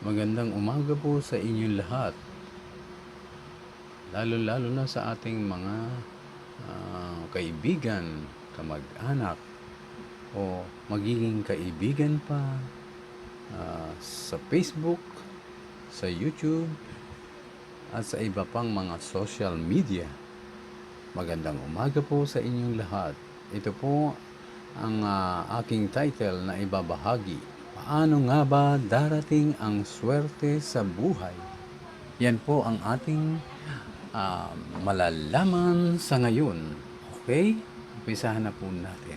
Magandang umaga po sa inyong lahat. Lalo-lalo na sa ating mga ah, kaibigan, kamag-anak, o magiging kaibigan pa ah, sa Facebook, sa YouTube, at sa iba pang mga social media. Magandang umaga po sa inyong lahat. Ito po ang ah, aking title na ibabahagi. Paano nga ba darating ang swerte sa buhay? Yan po ang ating ah, malalaman sa ngayon. Okay? Umpisahan na po natin.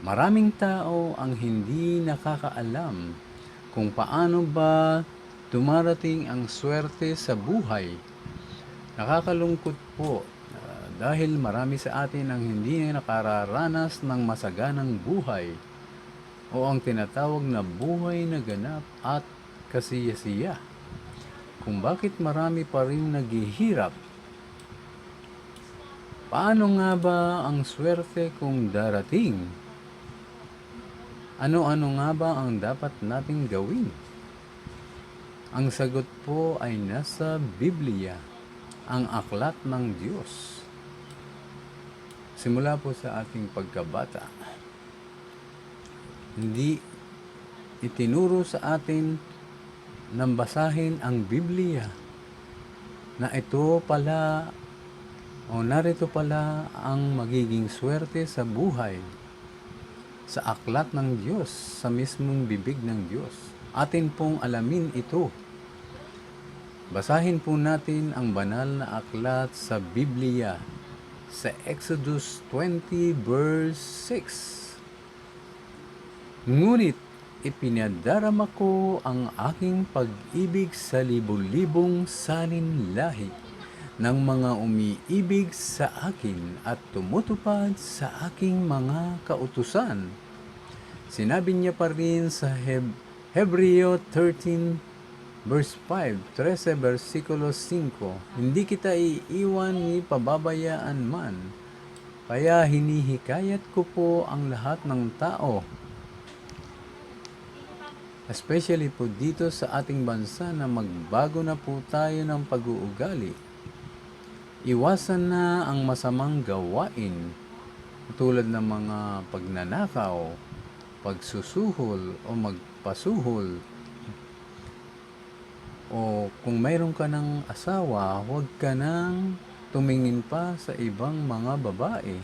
Maraming tao ang hindi nakakaalam kung paano ba dumarating ang swerte sa buhay. Nakakalungkot po ah, dahil marami sa atin ang hindi nakararanas ng masaganang buhay o ang tinatawag na buhay na ganap at kasiyasiya. Kung bakit marami pa rin naghihirap. Paano nga ba ang swerte kung darating? Ano-ano nga ba ang dapat nating gawin? Ang sagot po ay nasa Biblia, ang aklat ng Diyos. Simula po sa ating pagkabata, hindi itinuro sa atin nang basahin ang Biblia na ito pala o narito pala ang magiging swerte sa buhay sa aklat ng Diyos, sa mismong bibig ng Diyos. Atin pong alamin ito. Basahin po natin ang banal na aklat sa Biblia sa Exodus 20 verse 6. Ngunit ipinadarama ko ang aking pag-ibig sa libu-libong salin lahi ng mga umiibig sa akin at tumutupad sa aking mga kautusan. Sinabi niya pa rin sa Heb Hebreo 13 verse 5, 13 versikulo 5, Hindi kita iiwan ni pababayaan man, kaya hinihikayat ko po ang lahat ng tao especially po dito sa ating bansa na magbago na po tayo ng pag-uugali. Iwasan na ang masamang gawain tulad ng mga pagnanakaw, pagsusuhol o magpasuhol. O kung mayroon ka ng asawa, huwag ka nang tumingin pa sa ibang mga babae.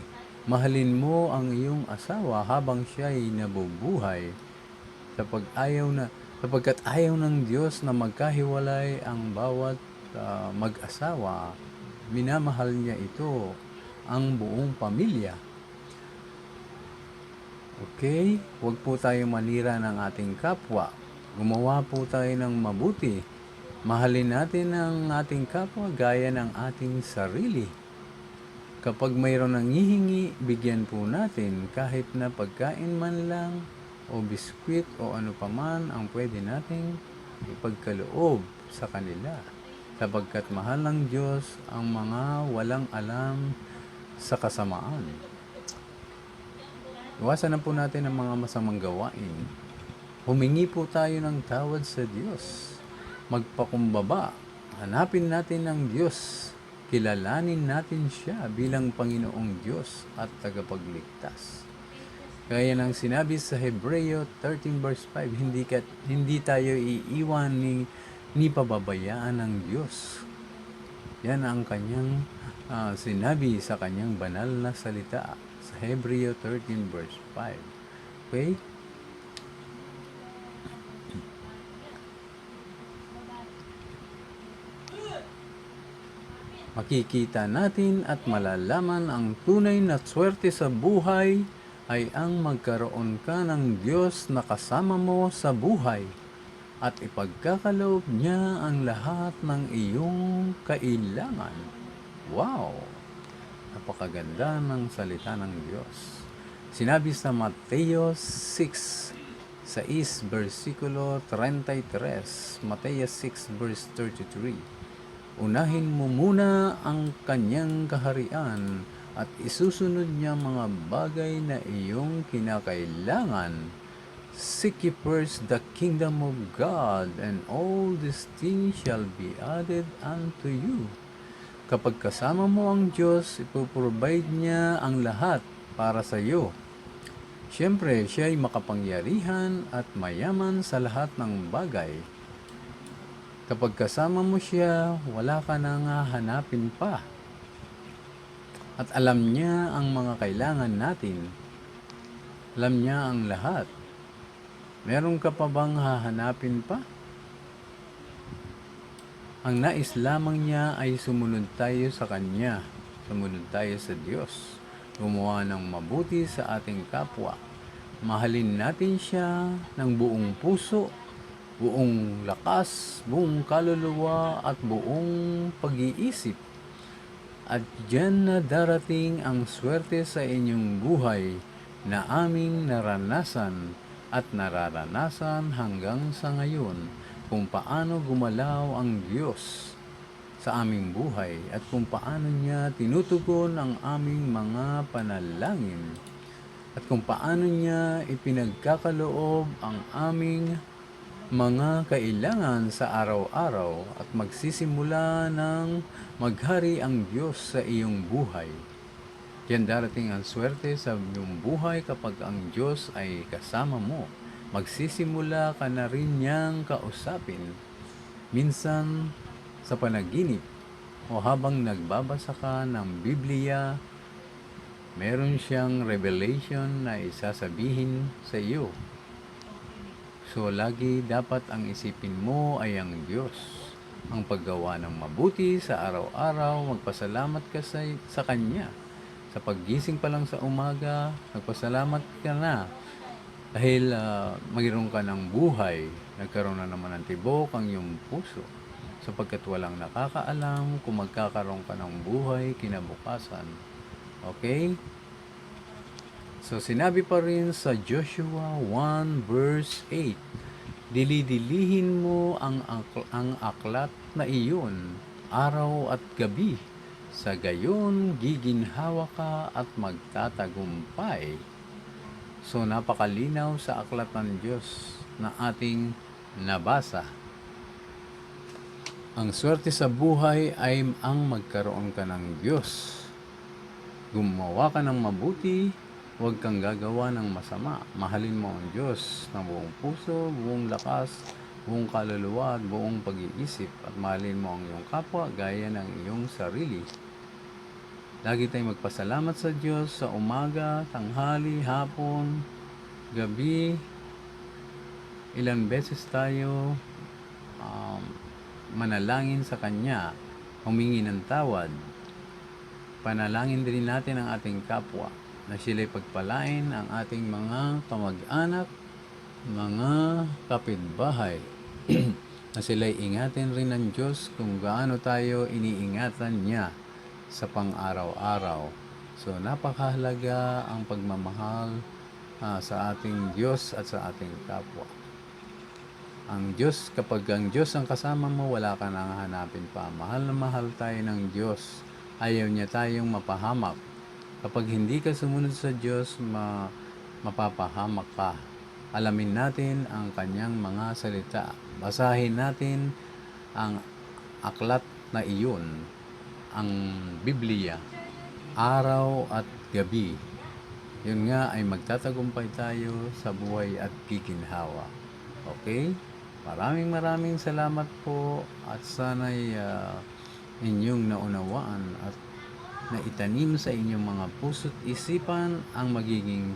Mahalin mo ang iyong asawa habang siya ay nabubuhay sapag ayaw na sapagkat ayaw ng Diyos na magkahiwalay ang bawat ah, mag-asawa minamahal niya ito ang buong pamilya. Okay huwag po tayo manira ng ating kapwa. Gumawa po tayo ng mabuti. Mahalin natin ang ating kapwa gaya ng ating sarili. Kapag mayroon nang hihingi bigyan po natin kahit na pagkain man lang o biskwit o ano paman ang pwede nating ipagkaloob sa kanila sapagkat mahal ng Diyos ang mga walang alam sa kasamaan. Iwasan na po natin ang mga masamang gawain. Humingi po tayo ng tawad sa Diyos. Magpakumbaba. Hanapin natin ang Diyos. Kilalanin natin siya bilang Panginoong Diyos at tagapagligtas. Kaya nang sinabi sa Hebreo 13 verse 5, hindi, ka, hindi tayo iiwan ni, ni pababayaan ng Diyos. Yan ang kanyang ah, sinabi sa kanyang banal na salita sa Hebreo 13 verse 5. Okay? Makikita natin at malalaman ang tunay na swerte sa buhay ay ang magkaroon ka ng Diyos na kasama mo sa buhay at ipagkakaloob niya ang lahat ng iyong kailangan. Wow! Napakaganda ng salita ng Diyos. Sinabi sa Mateo 6, sa is versikulo 33, Mateo 6 verse 33. Unahin mo muna ang kanyang kaharian at isusunod niya mga bagay na iyong kinakailangan Seek ye first the kingdom of God, and all these things shall be added unto you. Kapag kasama mo ang Diyos, ipoprovide niya ang lahat para sa iyo. Siyempre, siya ay makapangyarihan at mayaman sa lahat ng bagay. Kapag kasama mo siya, wala ka nang hahanapin pa. At alam niya ang mga kailangan natin. Alam niya ang lahat. Meron ka pa bang hahanapin pa? Ang nais lamang niya ay sumunod tayo sa Kanya. Sumunod tayo sa Diyos. Gumawa ng mabuti sa ating kapwa. Mahalin natin siya ng buong puso, buong lakas, buong kaluluwa at buong pag-iisip. At diyan na darating ang swerte sa inyong buhay na aming naranasan at nararanasan hanggang sa ngayon kung paano gumalaw ang Diyos sa aming buhay at kung paano niya tinutugon ang aming mga panalangin at kung paano niya ipinagkakaloob ang aming mga kailangan sa araw-araw at magsisimula ng maghari ang Diyos sa iyong buhay. Yan darating ang swerte sa iyong buhay kapag ang Diyos ay kasama mo. Magsisimula ka na rin niyang kausapin. Minsan sa panaginip o habang nagbabasa ka ng Biblia, meron siyang revelation na isasabihin sa iyo. So, lagi dapat ang isipin mo ay ang Diyos. Ang paggawa ng mabuti sa araw-araw, magpasalamat ka sa, sa Kanya. Sa paggising pa lang sa umaga, magpasalamat ka na. Dahil ah, mayroon ka ng buhay, nagkaroon na naman ng tibok ang iyong puso. Sapagkat walang nakakaalam kung magkakaroon ka ng buhay kinabukasan. Okay? So sinabi pa rin sa Joshua 1 verse 8, Dilidilihin mo ang, ak- ang aklat na iyon araw at gabi. Sa gayon, giginhawa ka at magtatagumpay. So napakalinaw sa aklat ng Diyos na ating nabasa. Ang swerte sa buhay ay ang magkaroon ka ng Diyos. Gumawa ka ng mabuti, huwag kang gagawa ng masama. Mahalin mo ang Diyos ng buong puso, buong lakas, buong kaluluwa at buong pag-iisip at mahalin mo ang iyong kapwa gaya ng iyong sarili. Lagi tayong magpasalamat sa Diyos sa umaga, tanghali, hapon, gabi. Ilang beses tayo um, manalangin sa Kanya, humingi ng tawad. Panalangin din natin ang ating kapwa na sila'y pagpalain ang ating mga kamag-anak, mga kapitbahay. na sila'y ingatin rin ng Diyos kung gaano tayo iniingatan niya sa pang-araw-araw. So napakahalaga ang pagmamahal ah, sa ating Diyos at sa ating kapwa. Ang Diyos, kapag ang Diyos ang kasama mo, wala ka nang hanapin pa. Mahal na mahal tayo ng Diyos. Ayaw niya tayong mapahamak. Kapag hindi ka sumunod sa Diyos, ma mapapahamak ka. Alamin natin ang kanyang mga salita. Basahin natin ang aklat na iyon, ang Biblia, araw at gabi. Yun nga ay magtatagumpay tayo sa buhay at kikinhawa. Okay? Maraming maraming salamat po at sana'y ah, inyong naunawaan at naitanim sa inyong mga puso't isipan ang magiging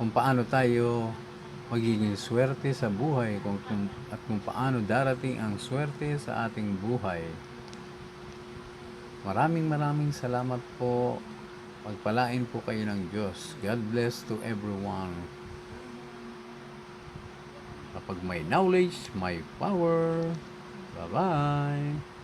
kung paano tayo magiging swerte sa buhay kung, kung, at kung paano darating ang swerte sa ating buhay. Maraming maraming salamat po. Pagpalain po kayo ng Diyos. God bless to everyone. Kapag may knowledge, may power. Bye-bye.